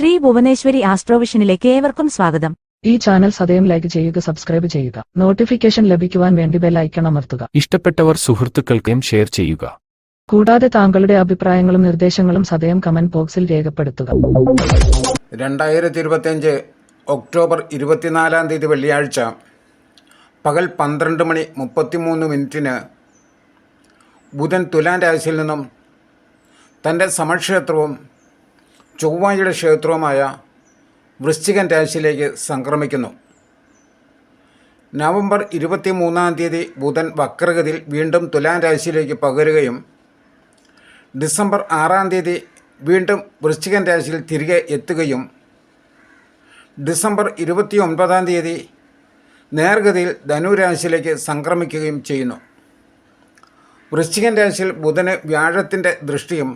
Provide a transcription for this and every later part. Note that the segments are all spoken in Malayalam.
ശ്രീ ഭുവനേശ്വരി ആസ്ട്രോവിഷനിലേക്ക് ഏവർക്കും സ്വാഗതം. ഈ ചാനൽ സദയം ലൈക്ക് ചെയ്യുക സബ്സ്ക്രൈബ് ചെയ്യുക. നോട്ടിഫിക്കേഷൻ ലഭിക്കുവാൻ വേണ്ടി ബെൽ ഐക്കൺ അമർത്തുക. ഇഷ്ടപ്പെട്ടവർ സുഹൃത്തുക്കൾക്കും ഷെയർ ചെയ്യുക. കൂടാതെ താങ്കളുടെ അഭിപ്രായങ്ങളും നിർദ്ദേശങ്ങളും സദയം കമന്റ് ബോക്സിൽ രേഖപ്പെടുത്തുക. രണ്ടായിരത്തി ഇരുപത്തിയഞ്ച് ഒക്ടോബർ ഇരുപത്തിനാലാം തീയതി വെള്ളിയാഴ്ച പകൽ പന്ത്രണ്ട് മണി മുപ്പത്തിമൂന്ന് മിനിറ്റിന് ബുധൻ തുലാൻ രാശിയിൽ നിന്നും തന്റെ സമക്ഷേത്രവും ചൊവ്വായുടെ ക്ഷേത്രവുമായ വൃശ്ചികൻ രാശിയിലേക്ക് സംക്രമിക്കുന്നു. നവംബർ ഇരുപത്തി മൂന്നാം തീയതി ബുധൻ വക്രഗതിയിൽ വീണ്ടും തുലാൻ രാശിയിലേക്ക് പകരുകയും ഡിസംബർ ആറാം തീയതി വീണ്ടും വൃശ്ചികൻ രാശിയിൽ തിരികെ എത്തുകയും ഡിസംബർ ഇരുപത്തി ഒൻപതാം തീയതി നേർഗതിയിൽ ധനുരാശിയിലേക്ക് സംക്രമിക്കുകയും ചെയ്യുന്നു. വൃശ്ചികൻ രാശിയിൽ ബുധന് വ്യാഴത്തിന്റെ ദൃഷ്ടിയും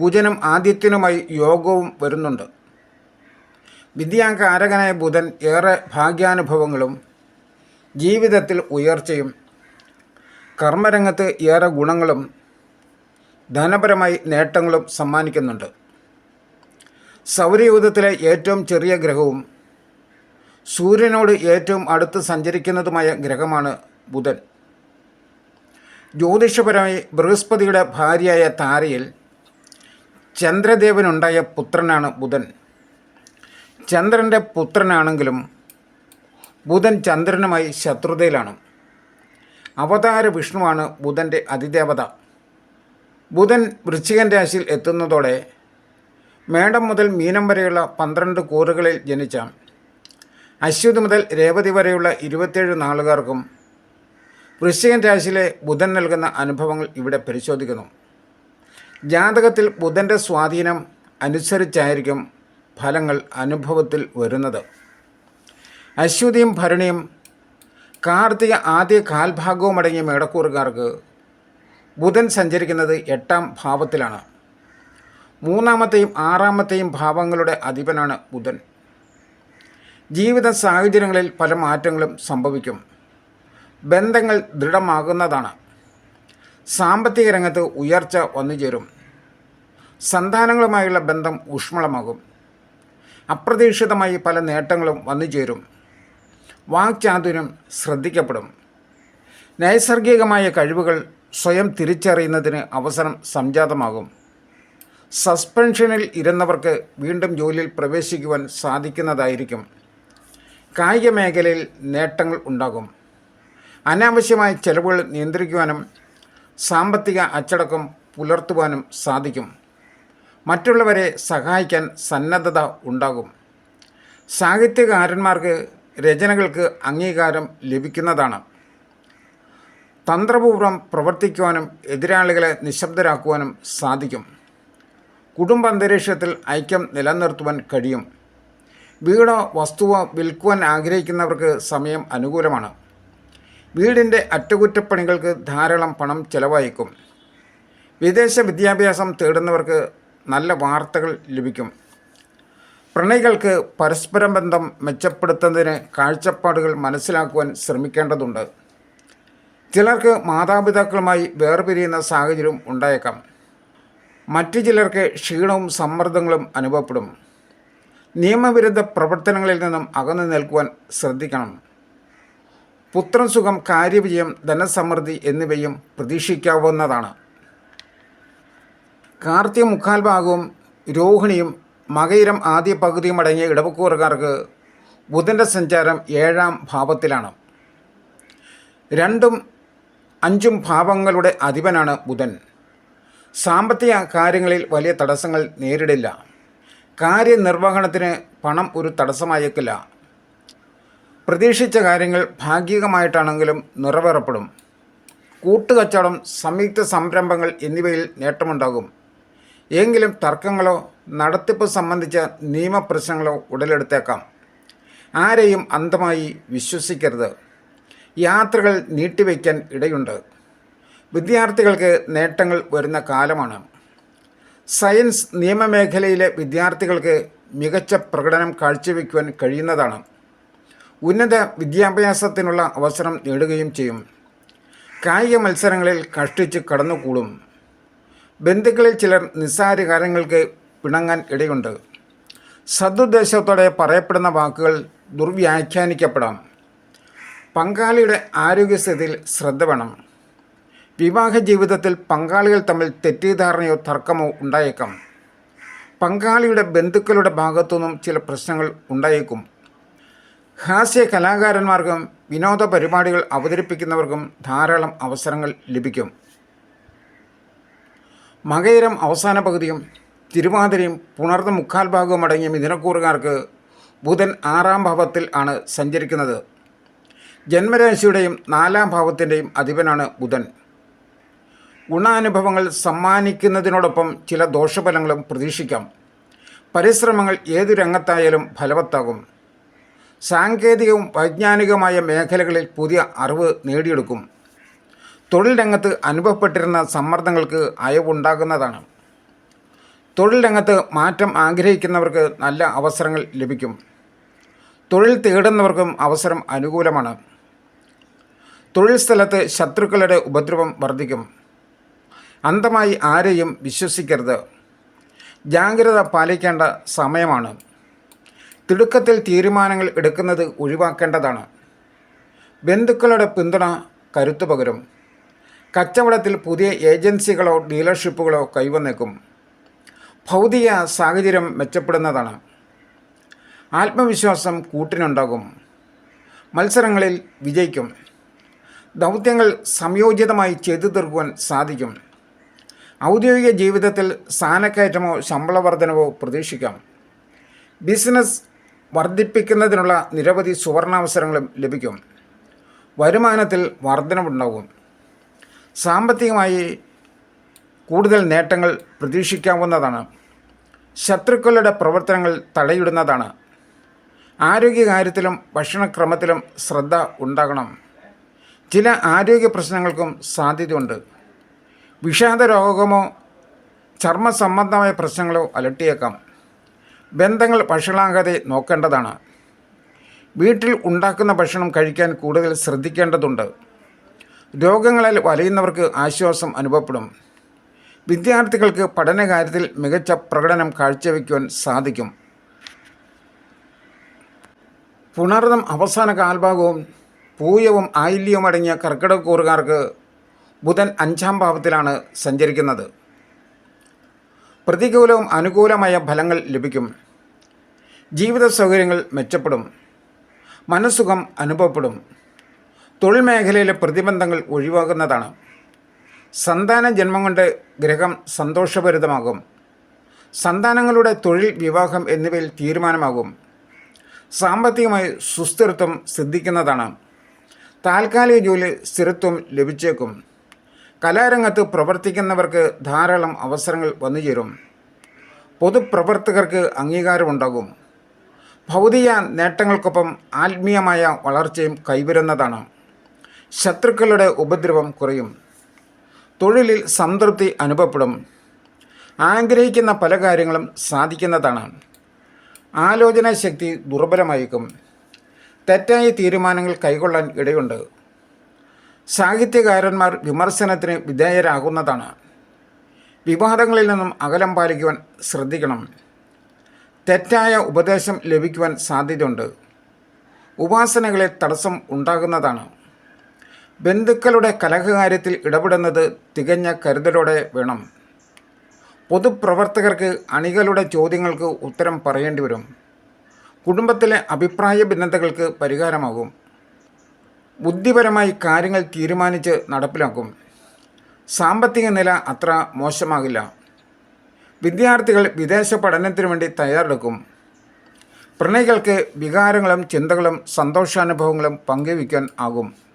കുജനും ആദിത്യനുമായി യോഗവും വരുന്നുണ്ട്. വിദ്യാകാരകനായ ബുധൻ ഏറെ ഭാഗ്യാനുഭവങ്ങളും ജീവിതത്തിൽ ഉയർച്ചയും കർമ്മരംഗത്ത് ഏറെ ഗുണങ്ങളും ധനപരമായി നേട്ടങ്ങളും സമ്മാനിക്കുന്നുണ്ട്. സൗരയൂഥത്തിലെ ഏറ്റവും ചെറിയ ഗ്രഹവും സൂര്യനോട് ഏറ്റവും അടുത്ത് സഞ്ചരിക്കുന്നതുമായ ഗ്രഹമാണ് ബുധൻ. ജ്യോതിഷപരമായി ബൃഹസ്പതിയുടെ ഭാര്യയായ താരയിൽ ചന്ദ്രദേവനുണ്ടായ പുത്രനാണ് ബുധൻ. ചന്ദ്രന്റെ പുത്രനാണെങ്കിലും ബുധൻ ചന്ദ്രനുമായി ശത്രുതയിലാണ്. അവതാര വിഷ്ണുവാണ് ബുധന്റെ അതിദേവത. ബുധൻ വൃശ്ചികൻ രാശിയിൽ എത്തുന്നതോടെ മേടം മുതൽ മീനം വരെയുള്ള പന്ത്രണ്ട് കൂറുകളിൽ ജനിച്ച അശ്വതി മുതൽ രേവതി വരെയുള്ള ഇരുപത്തേഴ് നാളുകാർക്കും വൃശ്ചികൻ രാശിയിലെ ബുധൻ നൽകുന്ന അനുഭവങ്ങൾ ഇവിടെ പരിശോധിക്കുന്നു. ജാതകത്തിൽ ബുധന്റെ സ്വാധീനം അനുസരിച്ചായിരിക്കും ഫലങ്ങൾ അനുഭവത്തിൽ വരുന്നത്. അശ്വതിയും ഭരണിയും കാർത്തിക ആദ്യ കാൽഭാഗവും അടങ്ങിയ മേടക്കൂറുകാർക്ക് ബുധൻ സഞ്ചരിക്കുന്നത് എട്ടാം ഭാവത്തിലാണ്. മൂന്നാമത്തെയും ആറാമത്തെയും ഭാവങ്ങളുടെ അധിപനാണ് ബുധൻ. ജീവിത സാഹചര്യങ്ങളിൽ പല മാറ്റങ്ങളും സംഭവിക്കും. ബന്ധങ്ങൾ ദൃഢമാകുന്നതാണ്. സാമ്പത്തിക രംഗത്ത് ഉയർച്ച വന്നുചേരും. സന്താനങ്ങളുമായുള്ള ബന്ധം ഊഷ്മളമാകും. അപ്രതീക്ഷിതമായി പല നേട്ടങ്ങളും വന്നു ചേരും വാക്ചാതുര്യം ശ്രദ്ധിക്കപ്പെടും. നൈസർഗികമായ കഴിവുകൾ സ്വയം തിരിച്ചറിയുന്നതിന് അവസരം സംജാതമാകും. സസ്പെൻഷനിൽ ഇരുന്നവർക്ക് വീണ്ടും ജോലിയിൽ പ്രവേശിക്കുവാൻ സാധിക്കുന്നതായിരിക്കും. കായിക മേഖലയിൽ നേട്ടങ്ങൾ ഉണ്ടാകും. അനാവശ്യമായ ചെലവുകൾ നിയന്ത്രിക്കുവാനും സാമ്പത്തിക അച്ചടക്കം പുലർത്തുവാനും സാധിക്കും. മറ്റുള്ളവരെ സഹായിക്കാൻ സന്നദ്ധത ഉണ്ടാകും. സാഹിത്യകാരന്മാർക്ക് രചനകൾക്ക് അംഗീകാരം ലഭിക്കുന്നതാണ്. തന്ത്രപൂർവം പ്രവർത്തിക്കുവാനും എതിരാളികളെ നിശബ്ദരാക്കുവാനും സാധിക്കും. കുടുംബ അന്തരീക്ഷത്തിൽ ഐക്യം നിലനിർത്തുവാൻ കഴിയും. വീടോ വസ്തുവോ വിൽക്കുവാൻ ആഗ്രഹിക്കുന്നവർക്ക് സമയം അനുകൂലമാണ്. വീടിന്റെ അറ്റകുറ്റപ്പണികൾക്ക് ധാരാളം പണം ചെലവഴിക്കും. വിദേശ വിദ്യാഭ്യാസം തേടുന്നവർക്ക് നല്ല വാർത്തകൾ ലഭിക്കും. പ്രണയികൾക്ക് പരസ്പര ബന്ധം മെച്ചപ്പെടുത്തുന്നതിന് കാഴ്ചപ്പാടുകൾ മനസ്സിലാക്കുവാൻ ശ്രമിക്കേണ്ടതുണ്ട്. ചിലർക്ക് മാതാപിതാക്കളുമായി വേർപിരിയുന്ന സാഹചര്യം ഉണ്ടായേക്കാം. മറ്റു ചിലർക്ക് ക്ഷീണവും സമ്മർദ്ദങ്ങളും അനുഭവപ്പെടും. നിയമവിരുദ്ധ പ്രവർത്തനങ്ങളിൽ നിന്നും അകന്നു നിൽക്കുവാൻ ശ്രദ്ധിക്കണം. പുത്രൻ സുഖം കാര്യവിജയം ധനസമൃദ്ധി എന്നിവയും പ്രതീക്ഷിക്കാവുന്നതാണ്. കാർത്തിക മുക്കാൽ ഭാഗവും രോഹിണിയും മകയിരം ആദ്യ പകുതിയും അടങ്ങിയ ഇടവക്കൂറുകാർക്ക് ബുധന്റെ സഞ്ചാരം ഏഴാം ഭാവത്തിലാണ്. രണ്ടും അഞ്ചും ഭാവങ്ങളുടെ അധിപനാണ് ബുധൻ. സാമ്പത്തിക കാര്യങ്ങളിൽ വലിയ തടസ്സങ്ങൾ നേരിടില്ല. കാര്യനിർവഹണത്തിന് പണം ഒരു തടസ്സമായേക്കില്ല. പ്രതീക്ഷിച്ച കാര്യങ്ങൾ ഭാഗികമായിട്ടാണെങ്കിലും നിറവേറപ്പെടും. കൂട്ടുകച്ചവടം സംയുക്ത സംരംഭങ്ങൾ എന്നിവയിൽ നേട്ടമുണ്ടാകും. എങ്കിലും തർക്കങ്ങളോ നടത്തിപ്പ് സംബന്ധിച്ച നിയമപ്രശ്നങ്ങളോ ഉടലെടുത്തേക്കാം. ആരെയും അന്ധമായി വിശ്വസിക്കരുത്. യാത്രകൾ നീട്ടിവെക്കാൻ ഇടയുണ്ട്. വിദ്യാർത്ഥികൾക്ക് നേട്ടങ്ങൾ വരുന്ന കാലമാണ്. സയൻസ് നിയമമേഖലയിലെ വിദ്യാർത്ഥികൾക്ക് മികച്ച പ്രകടനം കാഴ്ചവെക്കുവാൻ കഴിയുന്നതാണ്. ഉന്നത വിദ്യാഭ്യാസത്തിനുള്ള അവസരം നേടുകയും ചെയ്യും. കായിക മത്സരങ്ങളിൽ കഷ്ടിച്ച് കടന്നുകൂടും. ബന്ധുക്കളിൽ ചിലർ നിസ്സാര കാര്യങ്ങൾക്ക് പിണങ്ങാൻ ഇടയുണ്ട്. സദുദ്ദേശത്തോടെ പറയപ്പെടുന്ന വാക്കുകൾ ദുർവ്യാഖ്യാനിക്കപ്പെടാം. പങ്കാളിയുടെ ആരോഗ്യസ്ഥിതിയിൽ ശ്രദ്ധ വേണം. വിവാഹ ജീവിതത്തിൽ പങ്കാളികൾ തമ്മിൽ തെറ്റിദ്ധാരണയോ തർക്കമോ ഉണ്ടായേക്കാം. പങ്കാളിയുടെ ബന്ധുക്കളുടെ ഭാഗത്തുനിന്നും ചില പ്രശ്നങ്ങൾ ഉണ്ടായേക്കും. ഹാസ്യ കലാകാരന്മാർക്കും വിനോദ പരിപാടികൾ അവതരിപ്പിക്കുന്നവർക്കും ധാരാളം അവസരങ്ങൾ ലഭിക്കും. മകയിരം അവസാന പകുതിയും തിരുവാതിരയും പുണർന്ന മുക്കാൽ ഭാഗവും അടങ്ങിയ മിഥുനക്കൂറുകാർക്ക് ബുധൻ ആറാം ഭാവത്തിൽ ആണ് സഞ്ചരിക്കുന്നത്. ജന്മരാശിയുടെയും നാലാം ഭാവത്തിന്റെയും അധിപനാണ് ബുധൻ. ഗുണാനുഭവങ്ങൾ സമ്മാനിക്കുന്നതിനോടൊപ്പം ചില ദോഷഫലങ്ങളും പ്രതീക്ഷിക്കാം. പരിശ്രമങ്ങൾ ഏതു രംഗത്തായാലും ഫലവത്താകും. സാങ്കേതികവും വൈജ്ഞാനികവുമായ മേഖലകളിൽ പുതിയ അറിവ് നേടിയെടുക്കും. തൊഴിൽ രംഗത്ത് അനുഭവപ്പെട്ടിരുന്ന സമ്മർദ്ദങ്ങൾക്ക് അയവുണ്ടാകുന്നതാണ്. തൊഴിൽ രംഗത്ത് മാറ്റം ആഗ്രഹിക്കുന്നവർക്ക് നല്ല അവസരങ്ങൾ ലഭിക്കും. തൊഴിൽ തേടുന്നവർക്കും അവസരം അനുകൂലമാണ്. തൊഴിൽ സ്ഥലത്ത് ശത്രുക്കളുടെ ഉപദ്രവം വർദ്ധിക്കും. അന്ധമായി ആരെയും വിശ്വസിക്കരുത്. ജാഗ്രത പാലിക്കേണ്ട സമയമാണ്. തിടുക്കത്തിൽ തീരുമാനങ്ങൾ എടുക്കുന്നത് ഒഴിവാക്കേണ്ടതാണ്. ബന്ധുക്കളുടെ പിന്തുണ കരുത്തു പകരും. കച്ചവടത്തിൽ പുതിയ ഏജൻസികളോ ഡീലർഷിപ്പുകളോ കൈവന്നേക്കും. ഭൗതിക സാഹചര്യം മെച്ചപ്പെടുന്നതാണ്. ആത്മവിശ്വാസം കൂട്ടിനുണ്ടാകും. മത്സരങ്ങളിൽ വിജയിക്കും. ദൗത്യങ്ങൾ സംയോജിതമായി ചെയ്തു തീർക്കുവാൻ സാധിക്കും. ഔദ്യോഗിക ജീവിതത്തിൽ സ്ഥാനക്കയറ്റമോ ശമ്പള വർധനവോ പ്രതീക്ഷിക്കാം. ബിസിനസ് വർദ്ധിപ്പിക്കുന്നതിനുള്ള നിരവധി സുവർണാവസരങ്ങളും ലഭിക്കും. വരുമാനത്തിൽ വർധനവുണ്ടാകും. സാമ്പത്തികമായി കൂടുതൽ നേട്ടങ്ങൾ പ്രതീക്ഷിക്കാവുന്നതാണ്. ശത്രുക്കളുടെ പ്രവർത്തനങ്ങൾ തടയിടുന്നതാണ്. ആരോഗ്യകാര്യത്തിലും ഭക്ഷണക്രമത്തിലും ശ്രദ്ധ ഉണ്ടാകണം. ചില ആരോഗ്യ പ്രശ്നങ്ങൾക്കും സാധ്യതയുണ്ട്. വിഷാദ രോഗമോ ചർമ്മ സംബന്ധമായ പ്രശ്നങ്ങളോ അലട്ടിയേക്കാം. ബന്ധങ്ങൾ വഷളാകാതെ നോക്കേണ്ടതാണ്. വീട്ടിൽ ഉണ്ടാക്കുന്ന ഭക്ഷണം കഴിക്കാൻ കൂടുതൽ ശ്രദ്ധിക്കേണ്ടതുണ്ട്. രോഗങ്ങളിൽ വലയുന്നവർക്ക് ആശ്വാസം അനുഭവപ്പെടും. വിദ്യാർത്ഥികൾക്ക് പഠനകാര്യത്തിൽ മികച്ച പ്രകടനം കാഴ്ചവെക്കുവാൻ സാധിക്കും. പുണർന്നം അവസാന കാൽഭാഗവും പൂയവും ആയില്യവും അടങ്ങിയ കർക്കിടകൂറുകാർക്ക് ബുധൻ അഞ്ചാം ഭാവത്തിലാണ് സഞ്ചരിക്കുന്നത്. പ്രതികൂലവും അനുകൂലമായ ഫലങ്ങൾ ലഭിക്കും. ജീവിത സൗകര്യങ്ങൾ മെച്ചപ്പെടും. മനസ്സുഖം അനുഭവപ്പെടും. തൊഴിൽ മേഖലയിലെ പ്രതിബന്ധങ്ങൾ ഒഴിവാകുന്നതാണ് സന്താന ജന്മം കൊണ്ട് ഗ്രഹം സന്തോഷഭരിതമാകും. സന്താനങ്ങളുടെ തൊഴിൽ വിവാഹം എന്നിവയിൽ തീരുമാനമാകും. സാമ്പത്തികമായി സുസ്ഥിരത്വം സിദ്ധിക്കുന്നതാണ്. താൽക്കാലിക ജോലി സ്ഥിരത്വം ലഭിച്ചേക്കും. കലാരംഗത്ത് പ്രവർത്തിക്കുന്നവർക്ക് ധാരാളം അവസരങ്ങൾ വന്നുചേരും. പൊതുപ്രവർത്തകർക്ക് അംഗീകാരമുണ്ടാകും. ഭൗതിക നേട്ടങ്ങൾക്കൊപ്പം ആത്മീയമായ വളർച്ചയും കൈവരുന്നതാണ്. ശത്രുക്കളുടെ ഉപദ്രവം കുറയും. തൊഴിലിൽ സംതൃപ്തി അനുഭവപ്പെടും. ആഗ്രഹിക്കുന്ന പല കാര്യങ്ങളും സാധിക്കുന്നതാണ്. ആലോചന ശക്തി ദുർബലമായേക്കും തെറ്റായ തീരുമാനങ്ങൾ കൈകൊള്ളാൻ ഇടയുണ്ട്. സാഹിത്യകാരന്മാർ വിമർശനത്തിന് വിധേയരാകുന്നതാണ്. വിവാദങ്ങളിൽ നിന്നും അകലം പാലിക്കുവാൻ ശ്രദ്ധിക്കണം. തെറ്റായ ഉപദേശം ലഭിക്കുവാൻ സാധ്യതയുണ്ട്. ഉപാസനകളെ തടസ്സം ഉണ്ടാകുന്നതാണ്. ബന്ധുക്കളുടെ കലഹകാര്യത്തിൽ ഇടപെടുന്നത് തികഞ്ഞ കരുതലോടെ വേണം. പൊതുപ്രവർത്തകർക്ക് അണികളുടെ ചോദ്യങ്ങൾക്ക് ഉത്തരം പറയേണ്ടി വരും. കുടുംബത്തിലെ അഭിപ്രായ ഭിന്നതകൾക്ക് പരിഹാരമാകും. ബുദ്ധിപരമായി കാര്യങ്ങൾ തീരുമാനിച്ച് നടപ്പിലാക്കും. സാമ്പത്തിക നില അത്ര മോശമാകില്ല. വിദ്യാർത്ഥികൾ വിദേശ പഠനത്തിനു വേണ്ടി തയ്യാറെടുക്കും. പ്രണയികൾക്ക് വികാരങ്ങളും ചിന്തകളും സന്തോഷാനുഭവങ്ങളും പങ്കുവയ്ക്കാൻ ആകും.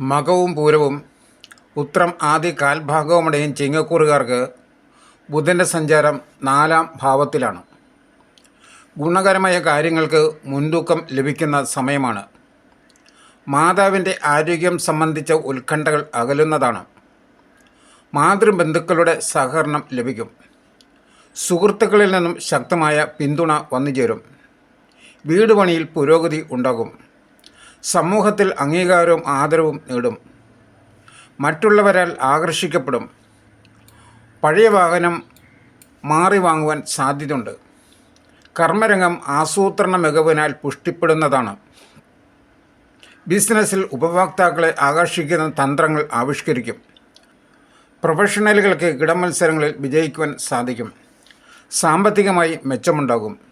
മകവും പൂരവും ഉത്രം ആദ്യ കാൽഭാഗവുമടയും ചിങ്ങക്കൂറുകാർക്ക് ബുധന്റെ സഞ്ചാരം നാലാം ഭാവത്തിലാണ്. ഗുണകരമായ കാര്യങ്ങൾക്ക് മുൻതൂക്കം ലഭിക്കുന്ന സമയമാണ്. മാതാവിന്റെ ആരോഗ്യം സംബന്ധിച്ച ഉത്കണ്ഠകൾ അകലുന്നതാണ്. മാതൃബന്ധുക്കളുടെ സഹകരണം ലഭിക്കും. സുഹൃത്തുക്കളിൽ നിന്നും ശക്തമായ പിന്തുണ വന്നുചേരും. വീടുപണിയിൽ പുരോഗതി ഉണ്ടാകും. സമൂഹത്തിൽ അംഗീകാരവും ആദരവും നേടും. മറ്റുള്ളവരാൽ ആകർഷിക്കപ്പെടും. പഴയ വാഹനം മാറി വാങ്ങുവാൻ സാധ്യതയുണ്ട്. കർമ്മരംഗം ആസൂത്രണ മികവിനാൽ പുഷ്ടിപ്പെടുന്നതാണ്. ബിസിനസ്സിൽ ഉപഭോക്താക്കളെ ആകർഷിക്കുന്ന തന്ത്രങ്ങൾ ആവിഷ്കരിക്കും. പ്രൊഫഷണലുകൾക്ക് കിടമത്സരങ്ങളിൽ വിജയിക്കുവാൻ സാധിക്കും. സാമ്പത്തികമായി മെച്ചമുണ്ടാകും.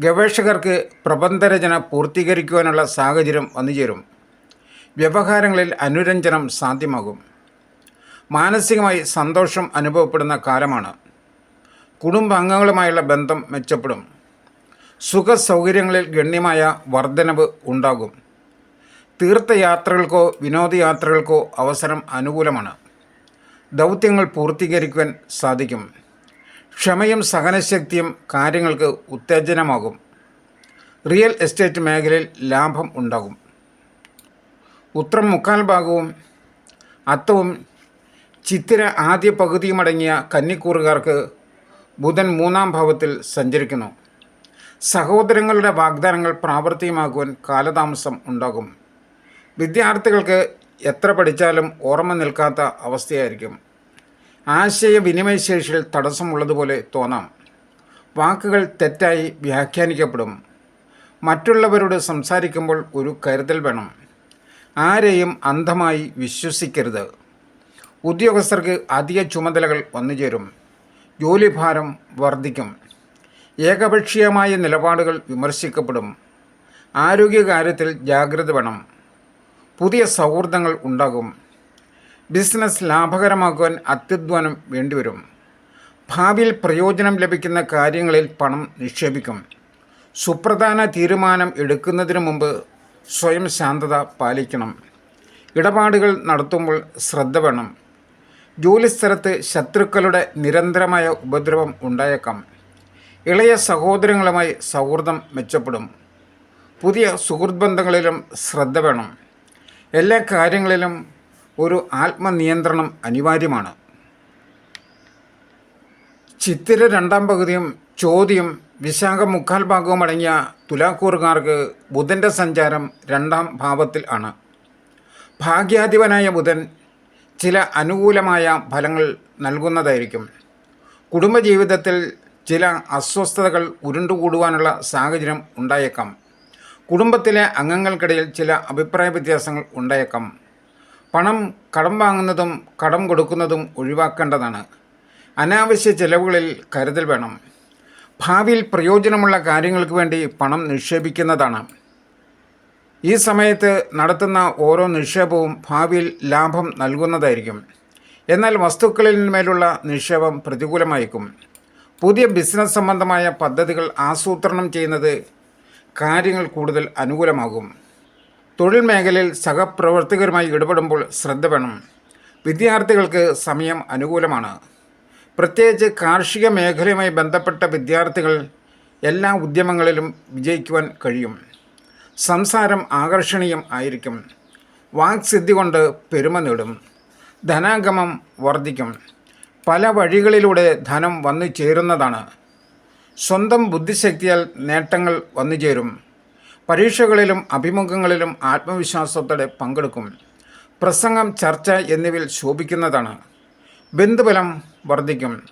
ഗവേഷകർക്ക് പ്രബന്ധരചന പൂർത്തീകരിക്കുവാനുള്ള സാഹചര്യം വന്നുചേരും. വ്യവഹാരങ്ങളിൽ അനുരഞ്ജനം സാധ്യമാകും. മാനസികമായി സന്തോഷം അനുഭവപ്പെടുന്ന കാലമാണ്. കുടുംബാംഗങ്ങളുമായുള്ള ബന്ധം മെച്ചപ്പെടും. സുഖ സൗകര്യങ്ങളിൽ ഗണ്യമായ വർധനവ് ഉണ്ടാകും. തീർത്ഥയാത്രകൾക്കോ വിനോദയാത്രകൾക്കോ അവസരം അനുകൂലമാണ്. ദൗത്യങ്ങൾ പൂർത്തീകരിക്കുവാൻ സാധിക്കും. ക്ഷമയും സഹനശക്തിയും കാര്യങ്ങൾക്ക് ഉത്തേജനമാകും. റിയൽ എസ്റ്റേറ്റ് മേഖലയിൽ ലാഭം ഉണ്ടാകും. ഉത്രം മുക്കാൽ ഭാഗവും അത്തവും ചിത്തിര ആദ്യ പകുതിയുമടങ്ങിയ കന്നിക്കൂറുകാർക്ക് ബുധൻ മൂന്നാം ഭാവത്തിൽ സഞ്ചരിക്കുന്നു. സഹോദരങ്ങളുടെ വാഗ്ദാനങ്ങൾ പ്രാവർത്തികമാക്കുവാൻ കാലതാമസം ഉണ്ടാകും. വിദ്യാർത്ഥികൾക്ക് എത്ര പഠിച്ചാലും ഓർമ്മ നിൽക്കാത്ത അവസ്ഥയായിരിക്കും. ആശയവിനിമയശേഷിയിൽ തടസ്സമുള്ളതുപോലെ തോന്നാം. വാക്കുകൾ തെറ്റായി വ്യാഖ്യാനിക്കപ്പെടും. മറ്റുള്ളവരോട് സംസാരിക്കുമ്പോൾ ഒരു കരുതൽ വേണം. ആരെയും അന്ധമായി വിശ്വസിക്കരുത്. ഉദ്യോഗസ്ഥർക്ക് അധിക ചുമതലകൾ വന്നുചേരും. ജോലിഭാരം വർദ്ധിക്കും. ഏകപക്ഷീയമായ നിലപാടുകൾ വിമർശിക്കപ്പെടും. ആരോഗ്യകാര്യത്തിൽ ജാഗ്രത വേണം. പുതിയ സൗഹൃദങ്ങൾ ഉണ്ടാകും. ബിസിനസ് ലാഭകരമാക്കുവാൻ അത്യധ്വാനം വേണ്ടിവരും. ഭാവിയിൽ പ്രയോജനം ലഭിക്കുന്ന കാര്യങ്ങളിൽ പണം നിക്ഷേപിക്കും. സുപ്രധാന തീരുമാനം എടുക്കുന്നതിന് മുമ്പ് സ്വയം ശാന്തത പാലിക്കണം. ഇടപാടുകൾ നടത്തുമ്പോൾ ശ്രദ്ധ വേണം. ജോലിസ്ഥലത്ത് ശത്രുക്കളുടെ നിരന്തരമായ ഉപദ്രവം ഉണ്ടായേക്കാം. ഇളയ സഹോദരങ്ങളുമായി സൗഹൃദം മെച്ചപ്പെടും. പുതിയ സുഹൃത്ത് ബന്ധങ്ങളിലും ശ്രദ്ധ വേണം. എല്ലാ കാര്യങ്ങളിലും ഒരു ആത്മനിയന്ത്രണം അനിവാര്യമാണ്. ചിത്തിര രണ്ടാം പകുതിയും ചോദ്യം വിശാഖ മുക്കാൽ ഭാഗവും അടങ്ങിയ തുലാക്കൂറുകാർക്ക് ബുധന്റെ സഞ്ചാരം രണ്ടാം ഭാവത്തിൽ ആണ്. ഭാഗ്യാധിപനായ ബുധൻ ചില അനുകൂലമായ ഫലങ്ങൾ നൽകുന്നതായിരിക്കും. കുടുംബജീവിതത്തിൽ ചില അസ്വസ്ഥതകൾ ഉരുണ്ടുകൂടുവാനുള്ള സാഹചര്യം ഉണ്ടായേക്കാം. കുടുംബത്തിലെ അംഗങ്ങൾക്കിടയിൽ ചില അഭിപ്രായ വ്യത്യാസങ്ങൾ ഉണ്ടായേക്കാം. പണം കടം വാങ്ങുന്നതും കടം കൊടുക്കുന്നതും ഒഴിവാക്കേണ്ടതാണ്. അനാവശ്യ ചെലവുകളിൽ കരുതൽ വേണം. ഭാവിയിൽ പ്രയോജനമുള്ള കാര്യങ്ങൾക്ക് വേണ്ടി പണം നിക്ഷേപിക്കുന്നതാണ്. ഈ സമയത്ത് നടത്തുന്ന ഓരോ നിക്ഷേപവും ഭാവിയിൽ ലാഭം നൽകുന്നതായിരിക്കും. എന്നാൽ വസ്തുക്കളിൽ മേലുള്ള നിക്ഷേപം പ്രതികൂലമായിരിക്കും പുതിയ ബിസിനസ് സംബന്ധമായ പദ്ധതികൾ ആസൂത്രണം ചെയ്യുന്നത് കാര്യങ്ങൾ കൂടുതൽ അനുകൂലമാകും. തൊഴിൽ മേഖലയിൽ സഹപ്രവർത്തകരുമായി ഇടപെടുമ്പോൾ ശ്രദ്ധ വേണം. വിദ്യാർത്ഥികൾക്ക് സമയം അനുകൂലമാണ്. പ്രത്യേകിച്ച് കാർഷിക മേഖലയുമായി ബന്ധപ്പെട്ട വിദ്യാർത്ഥികൾ എല്ലാ ഉദ്യമങ്ങളിലും വിജയിക്കുവാൻ കഴിയും. സംസാരം ആകർഷണീയം ആയിരിക്കും. വാക്സിദ്ധി കൊണ്ട് പെരുമ നേടും. ധനാഗമം വർദ്ധിക്കും. പല വഴികളിലൂടെ ധനം വന്നു ചേരുന്നതാണ്. സ്വന്തം ബുദ്ധിശക്തിയാൽ നേട്ടങ്ങൾ വന്നു ചേരും. പരീക്ഷകളിലും അഭിമുഖങ്ങളിലും ആത്മവിശ്വാസത്തോടെ പങ്കെടുക്കും. പ്രസംഗം ചർച്ച എന്നിവയിൽ ശോഭിക്കുന്നതാണ്. ബന്ധുബലം വർദ്ധിക്കും.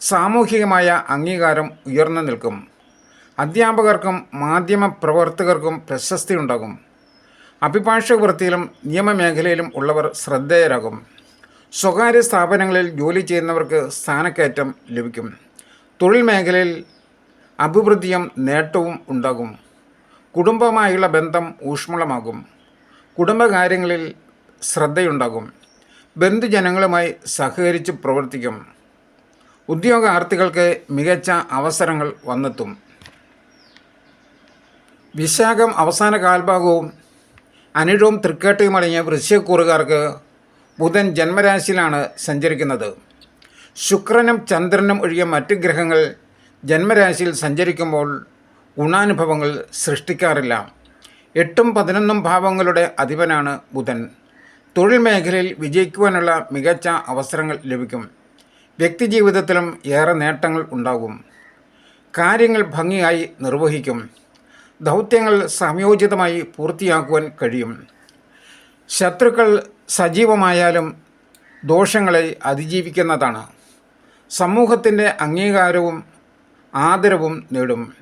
സാമൂഹികമായ അംഗീകാരം ഉയർന്നു നിൽക്കും. അധ്യാപകർക്കും മാധ്യമ പ്രവർത്തകർക്കും പ്രശസ്തി ഉണ്ടാകും. അഭിഭാഷക വൃത്തിയിലും നിയമമേഖലയിലും ഉള്ളവർ ശ്രദ്ധേയരാകും. സ്വകാര്യ സ്ഥാപനങ്ങളിൽ ജോലി ചെയ്യുന്നവർക്ക് സ്ഥാനക്കയറ്റം ലഭിക്കും. തൊഴിൽ മേഖലയിൽ അഭിവൃദ്ധിയും നേട്ടവും ഉണ്ടാകും. കുടുംബമായുള്ള ബന്ധം ഊഷ്മളമാകും. കുടുംബകാര്യങ്ങളിൽ ശ്രദ്ധയുണ്ടാകും. ബന്ധുജനങ്ങളുമായി സഹകരിച്ച് പ്രവർത്തിക്കും. ഉദ്യോഗാർത്ഥികൾക്ക് മികച്ച അവസരങ്ങൾ വന്നെത്തും. വിശാഖം അവസാന കാൽഭാഗവും അനിഴവും തൃക്കേട്ടയും അടങ്ങിയ വൃശ്യക്കൂറുകാർക്ക് ബുധൻ ജന്മരാശിയിലാണ് സഞ്ചരിക്കുന്നത്. ശുക്രനും ചന്ദ്രനും ഒഴികെ മറ്റ് ഗ്രഹങ്ങൾ ജന്മരാശിയിൽ സഞ്ചരിക്കുമ്പോൾ ഗുണാനുഭവങ്ങൾ സൃഷ്ടിക്കാറില്ല. എട്ടും പതിനൊന്നും ഭാവങ്ങളുടെ അധിപനാണ് ബുധൻ. തൊഴിൽ മേഖലയിൽ വിജയിക്കുവാനുള്ള മികച്ച അവസരങ്ങൾ ലഭിക്കും. വ്യക്തിജീവിതത്തിലും ഏറെ നേട്ടങ്ങൾ ഉണ്ടാകും. കാര്യങ്ങൾ ഭംഗിയായി നിർവഹിക്കും. ദൗത്യങ്ങൾ സംയോജിതമായി പൂർത്തിയാക്കുവാൻ കഴിയും. ശത്രുക്കൾ സജീവമായാലും ദോഷങ്ങളെ അതിജീവിക്കുന്നതാണ്. സമൂഹത്തിന്റെ അംഗീകാരവും ആദരവും നേടും.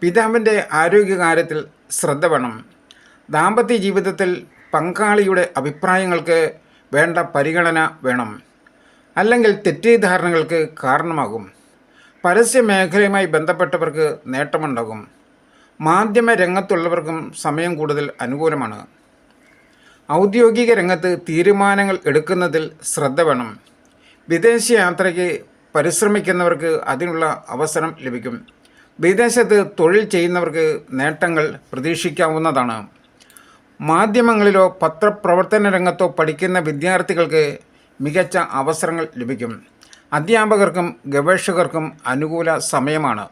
പിതാവിന്റെ ആരോഗ്യകാര്യത്തിൽ ശ്രദ്ധ വേണം. ദാമ്പത്യ ജീവിതത്തിൽ പങ്കാളിയുടെ അഭിപ്രായങ്ങൾക്ക് വേണ്ട പരിഗണന വേണം. അല്ലെങ്കിൽ തെറ്റിദ്ധാരണകൾക്ക് കാരണമാകും. പരസ്യ മേഖലയുമായി ബന്ധപ്പെട്ടവർക്ക് നേട്ടമുണ്ടാകും. മാധ്യമ രംഗത്തുള്ളവർക്കും സമയം കൂടുതൽ അനുകൂലമാണ്. ഔദ്യോഗിക രംഗത്ത് തീരുമാനങ്ങൾ എടുക്കുന്നതിൽ ശ്രദ്ധ വേണം. വിദേശയാത്രയ്ക്ക് പരിശ്രമിക്കുന്നവർക്ക് അതിനുള്ള അവസരം ലഭിക്കും. വിദേശത്ത് തൊഴിൽ ചെയ്യുന്നവർക്ക് നേട്ടങ്ങൾ പ്രതീക്ഷിക്കാവുന്നതാണ്. മാധ്യമങ്ങളിലോ പത്രപ്രവർത്തന രംഗത്തോ പഠിക്കുന്ന വിദ്യാർത്ഥികൾക്ക് മികച്ച അവസരങ്ങൾ ലഭിക്കും. അധ്യാപകർക്കും ഗവേഷകർക്കും അനുകൂല സമയമാണ്.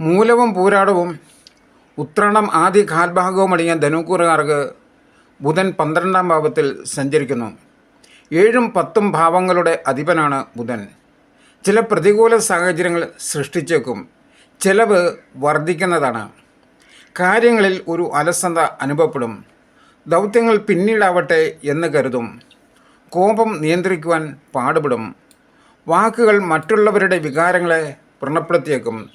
മൂലവും പൂരാടവും ഉത്രാടം ആദ്യ കാൽഭാഗവും അടങ്ങിയ ധനുക്കൂറുകാർക്ക് ബുധൻ പന്ത്രണ്ടാം ഭാവത്തിൽ സഞ്ചരിക്കുന്നു. ഏഴും പത്തും ഭാവങ്ങളുടെ അധിപനാണ് ബുധൻ. ചില പ്രതികൂല സാഹചര്യങ്ങൾ സൃഷ്ടിച്ചേക്കും. ചിലവ് വർദ്ധിക്കുന്നതാണ്. കാര്യങ്ങളിൽ ഒരു അലസത അനുഭവപ്പെടും. ദൗത്യങ്ങൾ പിന്നീടാവട്ടെ എന്ന് കരുതും. കോപം നിയന്ത്രിക്കുവാൻ പാടുപെടും. വാക്കുകൾ മറ്റുള്ളവരുടെ വികാരങ്ങളെ വ്രണപ്പെടുത്തിയേക്കും.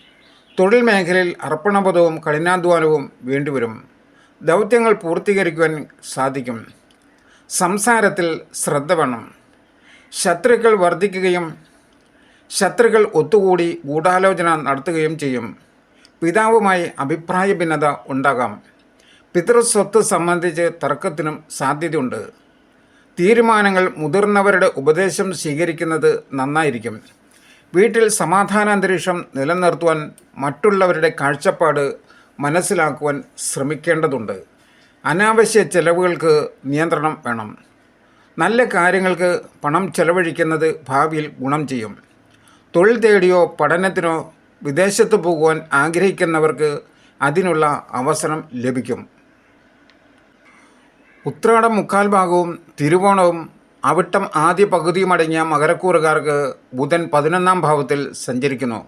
തൊഴിൽ മേഖലയിൽ അർപ്പണബോധവും കഠിനാധ്വാനവും വേണ്ടിവരും. ദൗത്യങ്ങൾ പൂർത്തീകരിക്കുവാൻ സാധിക്കും. സംസാരത്തിൽ ശ്രദ്ധ വേണം. ശത്രുക്കൾ വർദ്ധിക്കുകയും ശത്രുക്കൾ ഒത്തുകൂടി ഗൂഢാലോചന നടത്തുകയും ചെയ്യും. പിതാവുമായി അഭിപ്രായ ഭിന്നത ഉണ്ടാകാം. പിതൃസ്വത്ത് സംബന്ധിച്ച് തർക്കത്തിനും സാധ്യതയുണ്ട്. തീരുമാനങ്ങൾ മുതിർന്നവരുടെ ഉപദേശം സ്വീകരിക്കുന്നത് നന്നായിരിക്കും. വീട്ടിൽ സമാധാനാന്തരീക്ഷം നിലനിർത്തുവാൻ മറ്റുള്ളവരുടെ കാഴ്ചപ്പാട് മനസ്സിലാക്കുവാൻ ശ്രമിക്കേണ്ടതുണ്ട്. അനാവശ്യ ചെലവുകൾക്ക് നിയന്ത്രണം വേണം. നല്ല കാര്യങ്ങൾക്ക് പണം ചെലവഴിക്കുന്നത് ഭാവിയിൽ ഗുണം ചെയ്യും. തൊഴിൽ തേടിയോ പഠനത്തിനോ വിദേശത്ത് പോകുവാൻ ആഗ്രഹിക്കുന്നവർക്ക് അതിനുള്ള അവസരം ലഭിക്കും. ഉത്രാടം മുക്കാൽ ഭാഗവും തിരുവോണവും അവിട്ടം ആദ്യ പകുതിയും അടങ്ങിയ മകരക്കൂറുകാർക്ക് ബുധൻ പതിനൊന്നാം ഭാവത്തിൽ സഞ്ചരിക്കുന്നു.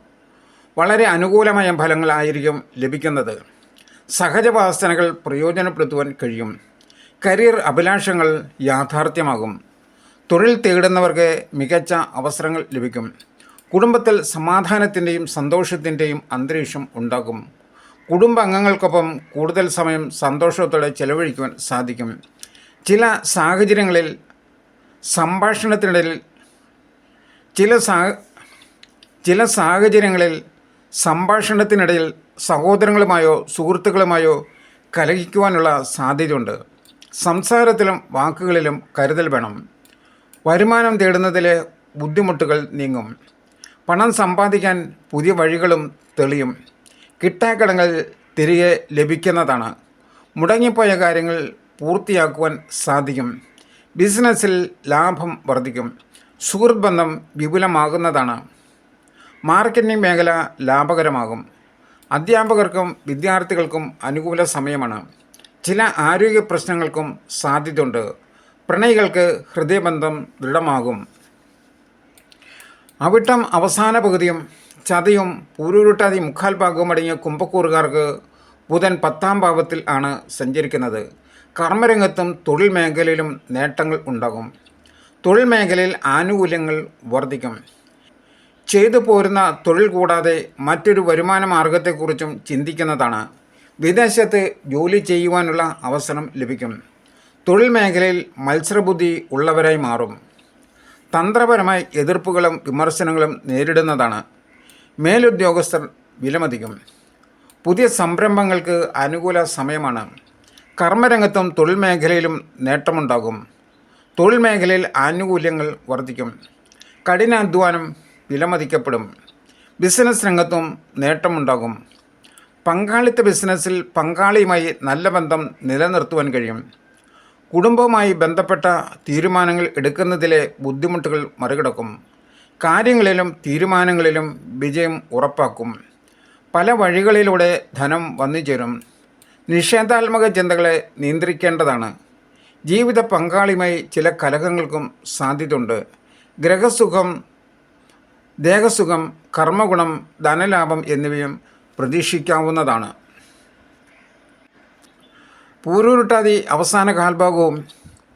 വളരെ അനുകൂലമായ ഫലങ്ങളായിരിക്കും ലഭിക്കുന്നത്. സഹജവാസനകൾ പ്രയോജനപ്പെടുത്തുവാൻ കഴിയും. കരിയർ അഭിലാഷങ്ങൾ യാഥാർത്ഥ്യമാകും. തൊഴിൽ തേടുന്നവർക്ക് മികച്ച അവസരങ്ങൾ ലഭിക്കും. കുടുംബത്തിൽ സമാധാനത്തിന്റെയും സന്തോഷത്തിന്റെയും അന്തരീക്ഷം ഉണ്ടാകും. കുടുംബാംഗങ്ങൾക്കൊപ്പം കൂടുതൽ സമയം സന്തോഷത്തോടെ ചെലവഴിക്കുവാൻ സാധിക്കും. ചില സാഹചര്യങ്ങളിൽ സംഭാഷണത്തിനിടയിൽ ചില സാ ചില സാഹചര്യങ്ങളിൽ സംഭാഷണത്തിനിടയിൽ സഹോദരങ്ങളുമായോ സുഹൃത്തുക്കളുമായോ കലഹിക്കുവാനുള്ള സാധ്യതയുണ്ട്. സംസാരത്തിലും വാക്കുകളിലും കരുതൽ വേണം. വരുമാനം തേടുന്നതിലെ ബുദ്ധിമുട്ടുകൾ നീങ്ങും. പണം സമ്പാദിക്കാൻ പുതിയ വഴികളും തെളിയും. കിട്ടാക്കടങ്ങൾ തിരികെ ലഭിക്കുന്നതാണ്. മുടങ്ങിപ്പോയ കാര്യങ്ങൾ പൂർത്തിയാക്കുവാൻ സാധിക്കും. ബിസിനസ്സിൽ ലാഭം വർദ്ധിക്കും. സുഹൃത്ത് ബന്ധം വിപുലമാകുന്നതാണ്. മാർക്കറ്റിംഗ് മേഖല ലാഭകരമാകും. അധ്യാപകർക്കും വിദ്യാർത്ഥികൾക്കും അനുകൂല സമയമാണ്. ചില ആരോഗ്യ പ്രശ്നങ്ങൾക്കും സാധ്യതയുണ്ട്. പ്രണയികൾക്ക് ഹൃദയബന്ധം ദൃഢമാകും. അവിട്ടം അവസാന പകുതിയും ചതയും പൂരുരുട്ടാതി മുക്കാൽ ഭാഗവും അടങ്ങിയ കുംഭക്കൂറുകാർക്ക് ബുധൻ പത്താം ഭാവത്തിൽ ആണ് സഞ്ചരിക്കുന്നത്. കർമ്മരംഗത്തും തൊഴിൽ മേഖലയിലും നേട്ടങ്ങൾ ഉണ്ടാകും. തൊഴിൽ മേഖലയിൽ ആനുകൂല്യങ്ങൾ വർദ്ധിക്കും. ചെയ്തു പോരുന്ന തൊഴിൽ കൂടാതെ മറ്റൊരു വരുമാന മാർഗത്തെക്കുറിച്ചും ചിന്തിക്കുന്നതാണ്. വിദേശത്ത് ജോലി ചെയ്യുവാനുള്ള അവസരം ലഭിക്കും. തൊഴിൽ മേഖലയിൽ മത്സരബുദ്ധി ഉള്ളവരായി മാറും. തന്ത്രപരമായി എതിർപ്പുകളും വിമർശനങ്ങളും നേരിടുന്നതാണ്. മേലുദ്യോഗസ്ഥർ വിലമതിക്കും. പുതിയ സംരംഭങ്ങൾക്ക് അനുകൂല സമയമാണ്. കർമ്മരംഗത്തും തൊഴിൽ മേഖലയിലും നേട്ടമുണ്ടാകും. തൊഴിൽ മേഖലയിൽ ആനുകൂല്യങ്ങൾ വർദ്ധിക്കും. കഠിനാധ്വാനം വിലമതിക്കപ്പെടും. ബിസിനസ് രംഗത്തും നേട്ടമുണ്ടാകും. പങ്കാളിത്ത ബിസിനസ്സിൽ പങ്കാളിയുമായി നല്ല ബന്ധം നിലനിർത്തുവാൻ കഴിയും. കുടുംബവുമായി ബന്ധപ്പെട്ട തീരുമാനങ്ങൾ എടുക്കുന്നതിലെ ബുദ്ധിമുട്ടുകൾ മറികടക്കും. കാര്യങ്ങളിലും തീരുമാനങ്ങളിലും വിജയം ഉറപ്പാക്കും. പല വഴികളിലൂടെ ധനം വന്നു ചേരും നിഷേധാത്മക ചിന്തകളെ നിയന്ത്രിക്കേണ്ടതാണ്. ജീവിത പങ്കാളിയുമായി ചില കലഹങ്ങൾക്കും സാധ്യതയുണ്ട്. ഗ്രഹസുഖം ദേഹസുഖം കർമ്മഗുണം ധനലാഭം എന്നിവയും പ്രതീക്ഷിക്കാവുന്നതാണ്. പൂരൂരുട്ടാതി അവസാന കാൽഭാഗവും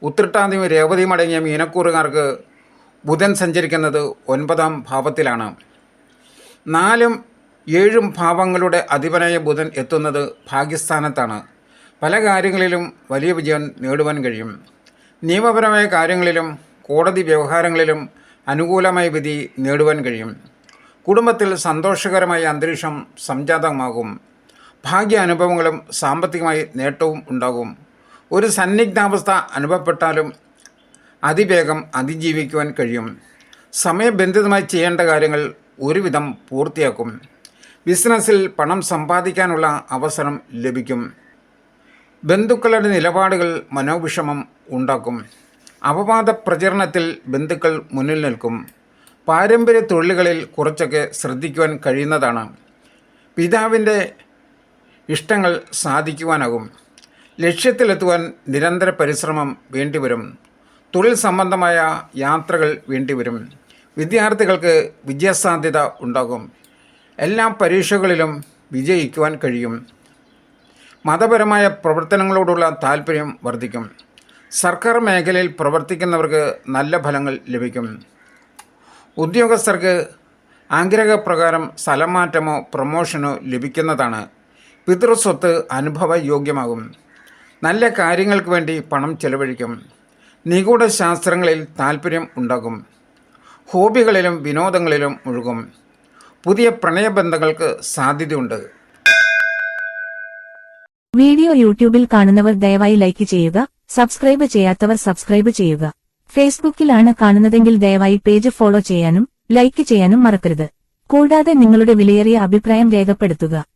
ഉത്രട്ടാതി രേവതിയും അടങ്ങിയ മീനക്കൂറുകാർക്ക് ബുധൻ സഞ്ചരിക്കുന്നത് ഒൻപതാം ഭാവത്തിലാണ്. നാലും ഏഴും ഭാവങ്ങളുടെ അധിപനായ ബുധൻ എത്തുന്നത് ഭാഗ്യസ്ഥാനത്താണ്. പല കാര്യങ്ങളിലും വലിയ വിജയം നേടുവാൻ കഴിയും. നിയമപരമായ കാര്യങ്ങളിലും കോടതി വ്യവഹാരങ്ങളിലും അനുകൂലമായ വിധി നേടുവാൻ കഴിയും. കുടുംബത്തിൽ സന്തോഷകരമായ അന്തരീക്ഷം സംജാതമാകും. ഭാഗ്യ അനുഭവങ്ങളും സാമ്പത്തികമായി നേട്ടവും ഉണ്ടാകും. ഒരു സന്നിഗ്ധാവസ്ഥ അനുഭവപ്പെട്ടാലും അതിവേഗം അതിജീവിക്കുവാൻ കഴിയും. സമയബന്ധിതമായി ചെയ്യേണ്ട കാര്യങ്ങൾ ഒരുവിധം പൂർത്തിയാക്കും. ബിസിനസ്സിൽ പണം സമ്പാദിക്കാനുള്ള അവസരം ലഭിക്കും. ബന്ധുക്കളുടെ നിലപാടുകൾ മനോവിഷമം ഉണ്ടാക്കും. അപവാദ പ്രചരണത്തിൽ ബന്ധുക്കൾ മുന്നിൽ നിൽക്കും. പാരമ്പര്യ തൊഴിലുകളിൽ കുറച്ചൊക്കെ ശ്രദ്ധിക്കുവാൻ കഴിയുന്നതാണ്. പിതാവിന്റെ ഇഷ്ടങ്ങൾ സാധിക്കുവാനാകും. ലക്ഷ്യത്തിലെത്തുവാൻ നിരന്തര പരിശ്രമം വേണ്ടിവരും. തൊഴിൽ സംബന്ധമായ യാത്രകൾ വേണ്ടിവരും. വിദ്യാർത്ഥികൾക്ക് വിജയസാധ്യത ഉണ്ടാകും. എല്ലാ പരീക്ഷകളിലും വിജയിക്കുവാൻ കഴിയും. മതപരമായ പ്രവർത്തനങ്ങളോടുള്ള താല്പര്യം വർദ്ധിക്കും. സർക്കാർ മേഖലയിൽ പ്രവർത്തിക്കുന്നവർക്ക് നല്ല ഫലങ്ങൾ ലഭിക്കും. ഉദ്യോഗസ്ഥർക്ക് ആഗ്രഹപ്രകാരം സ്ഥലമാറ്റമോ പ്രൊമോഷനോ ലഭിക്കുന്നതാണ് പിതൃസ്വത്ത് അനുഭവയോഗ്യമാകും. നല്ല കാര്യങ്ങൾക്ക് വേണ്ടി പണം ചെലവഴിക്കും. നിഗൂഢ ശാസ്ത്രങ്ങളിൽ താല്പര്യം ഉണ്ടാകും. ഹോബികളിലും വിനോദങ്ങളിലും മുഴുകും. പുതിയ പ്രണയബന്ധങ്ങൾക്ക് സാധ്യതയുണ്ട്. വീഡിയോ യൂട്യൂബിൽ കാണുന്നവർ ദയവായി ലൈക്ക് ചെയ്യുക സബ്സ്ക്രൈബ് ചെയ്യാത്തവർ സബ്സ്ക്രൈബ് ചെയ്യുക. ഫേസ്ബുക്കിലാണ് കാണുന്നതെങ്കിൽ ദയവായി പേജ് ഫോളോ ചെയ്യാനും ലൈക്ക് ചെയ്യാനും മറക്കരുത്. കൂടാതെ നിങ്ങളുടെ വിലയേറിയ അഭിപ്രായം രേഖപ്പെടുത്തുക.